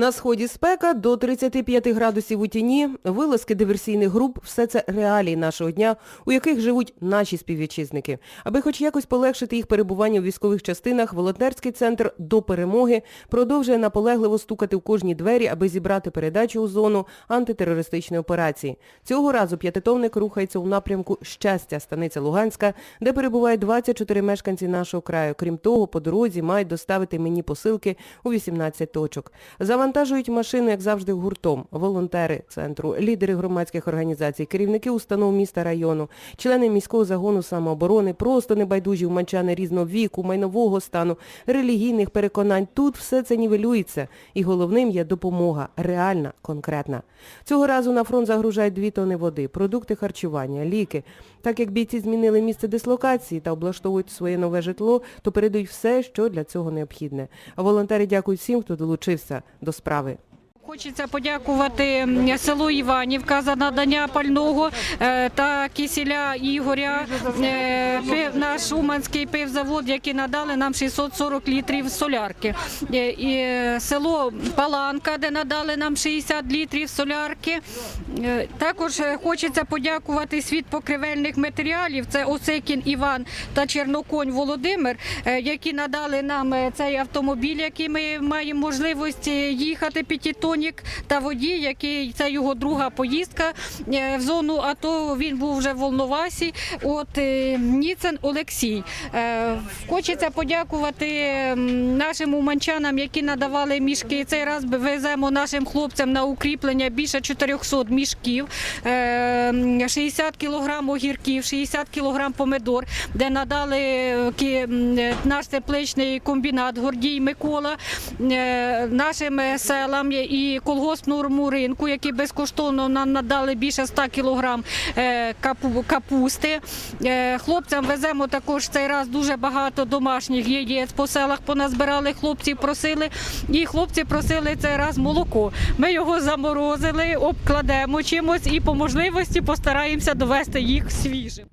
На сході спека до 35 градусів у тіні, вилазки диверсійних груп – все це реалії нашого дня, у яких живуть наші співвітчизники. Аби хоч якось полегшити їх перебування в військових частинах, волонтерський центр «До перемоги» продовжує наполегливо стукати в кожні двері, аби зібрати передачу у зону антитерористичної операції. Цього разу п'ятитонник рухається у напрямку «Щастя» станиця Луганська, де перебувають 24 мешканці нашого краю. Крім того, по дорозі мають доставити мені посилки у 18 точок. Завантажують машину, як завжди, гуртом. Волонтери центру, лідери громадських організацій, керівники установ міста району, члени міського загону самооборони, просто небайдужі уманчани різного віку, майнового стану, релігійних переконань. Тут все це нівелюється. І головним є допомога, реальна, конкретна. Цього разу на фронт загружають дві тони води, продукти харчування, ліки. Так як бійці змінили місце дислокації та облаштовують своє нове житло, то передають все, що для цього необхідне. А волонтери дякують всім, хто долучився до справи. Хочеться подякувати селу Іванівка за надання пального е, та кисіля Ігоря, е, наш Уманський пивзавод, які надали нам 640 літрів солярки. Е, І село Паланка, де надали нам 60 літрів солярки. Також хочеться подякувати світ покривельних матеріалів. Це Осекін Іван та Черноконь Володимир, які надали нам цей автомобіль, який ми маємо можливість їхати п'ятитонік, та водій, який це його друга поїздка е, в зону АТО. Він був вже в Волновасі. От е, Ніцен Олексій. Е, Хочеться подякувати нашим уманчанам, які надавали мішки. Цей раз веземо нашим хлопцям на укріплення більше 400 мішків, е, 60 кілограм огірків, 60 кілограм помидор, де надали наш тепличний комбінат Гордій Микола нашим селам і колгоспному ринку, які безкоштовно нам надали більше 100 кілограм е, капу- капусти. Е, Хлопцям веземо також цей раз дуже багато домашніх яєць по селах поназбирали. Хлопці просили, і хлопці просили цей раз молоко. Ми його заморозили, обкладемо чимось і по можливості постараємося довести їх свіжим.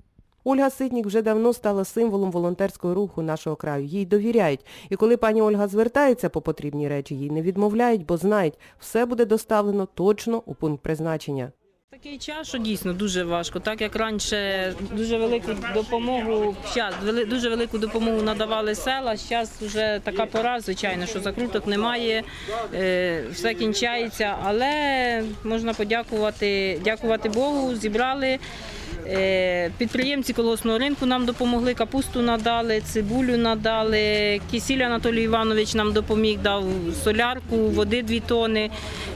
Ольга Ситнік вже давно стала символом волонтерського руху нашого краю. Їй довіряють. І коли пані Ольга звертається по потрібні речі, їй не відмовляють, бо знають, все буде доставлено точно у пункт призначення. Такий час, що дійсно дуже важко, так як раніше дуже велику допомогу, щас, дуже велику допомогу надавали села. Зараз вже така пора, звичайно, що закруток немає, е, все кінчається, але можна подякувати, дякувати Богу, зібрали. Е, Підприємці колосного ринку нам допомогли, капусту надали, цибулю надали. Кисіль Анатолій Іванович нам допоміг, дав солярку, води дві тони.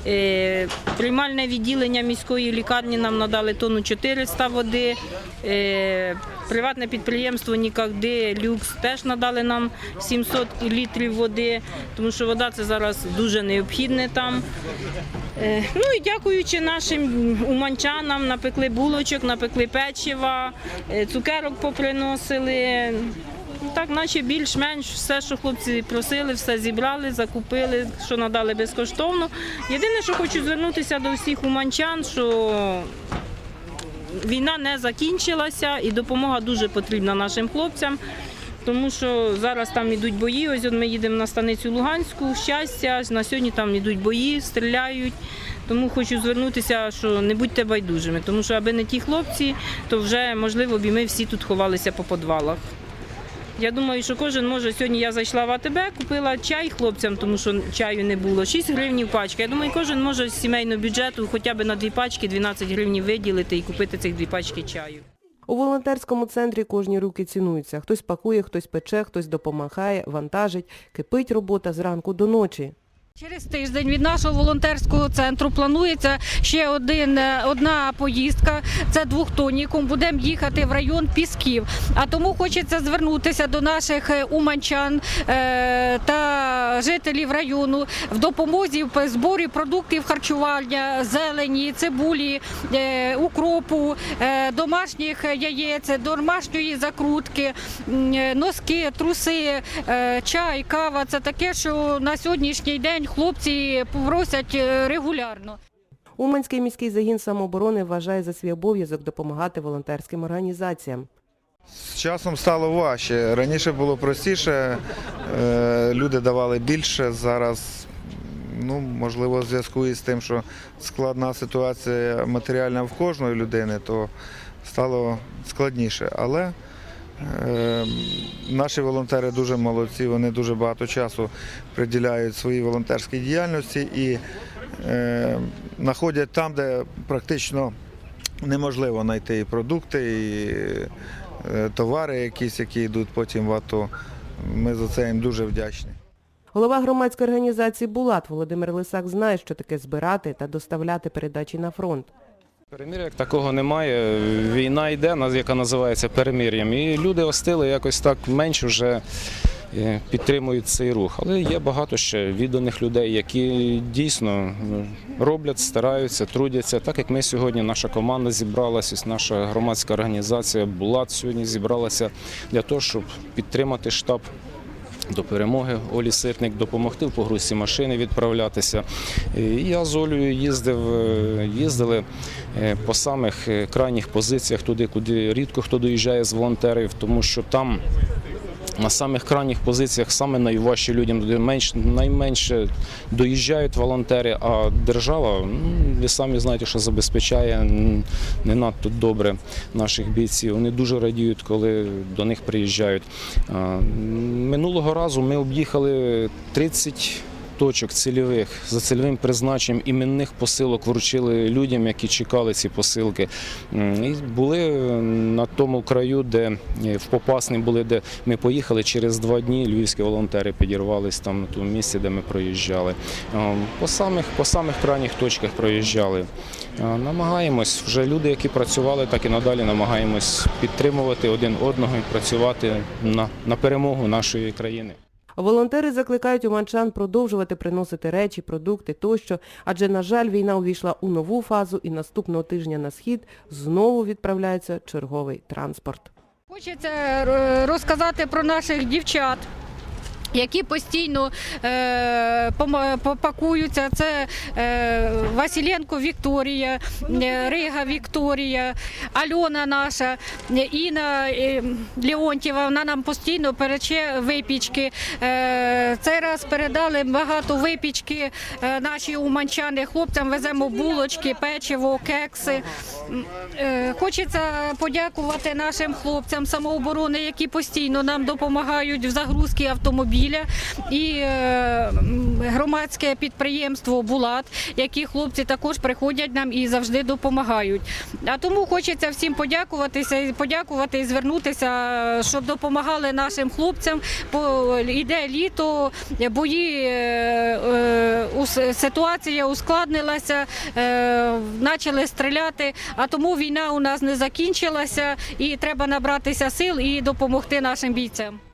Е, Приймальне відділення міської лікарні нам надали тонну 400 води. Е, Приватне підприємство Нікогди Люкс теж надали нам 700 літрів води, тому що вода це зараз дуже необхідне там. Е, Ну і дякуючи нашим уманчанам, напекли булочок, напекли печива, е, цукерок поприносили. Так, наче більш-менш все, що хлопці просили, все зібрали, закупили, що надали безкоштовно. Єдине, що хочу звернутися до всіх уманчан, що війна не закінчилася і допомога дуже потрібна нашим хлопцям. Тому що зараз там йдуть бої. Ось ми їдемо на станицю Луганську, щастя. На сьогодні там йдуть бої, стріляють. Тому хочу звернутися, що не будьте байдужими, тому що аби не ті хлопці, то вже можливо б і ми всі тут ховалися по подвалах. Я думаю, що кожен може сьогодні. Я зайшла в АТБ, купила чай хлопцям, тому що чаю не було. 6 гривень пачка. Я думаю, кожен може з сімейного бюджету хоча б на дві пачки 12 гривень виділити і купити цих дві пачки чаю. У волонтерському центрі кожні руки цінуються. Хтось пакує, хтось пече, хтось допомагає, вантажить. Кипить робота зранку до ночі. Через тиждень від нашого волонтерського центру планується ще один, е, одна поїздка. Це двохтонніком. Будемо їхати в район Пісків. А тому хочеться звернутися до наших е, уманчан е, та жителів району в допомозі в зборі продуктів харчування, зелені, цибулі, укропу, домашніх яєць, домашньої закрутки, носки, труси, чай, кава. Це таке, що на сьогоднішній день хлопці просять е, регулярно. Уманський міський загін самооборони вважає за свій обов'язок допомагати волонтерським організаціям. З часом стало важче. Раніше було простіше, е, люди давали більше, зараз Ну, можливо, в зв'язку із тим, що складна ситуація матеріальна в кожної людини, то стало складніше. Але наші волонтери дуже молодці, вони дуже багато часу приділяють своїй волонтерській діяльності і е, знаходять там, де практично неможливо знайти і продукти, і е, товари якісь, які йдуть потім в АТО. Ми за це їм дуже вдячні. Голова громадської організації «Булат» Володимир Лисак знає, що таке збирати та доставляти передачі на фронт. Перемир'я як такого немає. Війна йде, яка називається перемир'ям. І люди остили якось так менш вже е, підтримують цей рух. Але є багато ще відданих людей, які дійсно ну, роблять, стараються, трудяться. Так як ми сьогодні, наша команда зібралася, наша громадська організація Булат сьогодні зібралася для того, щоб підтримати штаб до перемоги Олі Ситник допомогти в погрузці машини відправлятися. Я з Олею їздив, е, їздили е, по самих е, крайніх позиціях туди, куди рідко хто доїжджає з волонтерів, тому що там. На самих крайніх позиціях саме найважче людям, менш, найменше доїжджають волонтери, а держава, ну, ви самі знаєте, що забезпечає не надто добре наших бійців. Вони дуже радіють, коли до них приїжджають. Минулого разу ми об'їхали 30 точок цільових за цільовим призначенням іменних посилок вручили людям, які чекали ці посилки. І були на тому краю, де е, в Попасні були, де ми поїхали через два дні. Львівські волонтери підірвались там на тому місці, де ми проїжджали. По самих, по самих крайніх точках проїжджали. Намагаємось вже люди, які працювали, так і надалі намагаємось підтримувати один одного і працювати на, на перемогу нашої країни. Волонтери закликають уманчан продовжувати приносити речі, продукти тощо, адже, на жаль, війна увійшла у нову фазу і наступного тижня на схід знову відправляється черговий транспорт. Хочеться е, розказати про наших дівчат. Які постійно е, пакуються, це е, Василенко Вікторія, е, Рига Вікторія, Альона наша, Інна е, Леонтьєва, вона нам постійно перече випічки. Е, цей раз передали багато випічки е, наші уманчани. Хлопцям веземо булочки, печиво, кекси. Е, Хочеться подякувати нашим хлопцям самооборони, які постійно нам допомагають в загрузці автомобіля, і е, громадське підприємство Булат, які хлопці також приходять нам і завжди допомагають. А тому хочеться всім подякуватися і подякувати і звернутися, щоб допомагали нашим хлопцям. Бо йде літо, бої, е, е, ситуація ускладнилася, почали стріляти. А тому війна у нас не закінчилася, і треба набратися сил і допомогти нашим бійцям.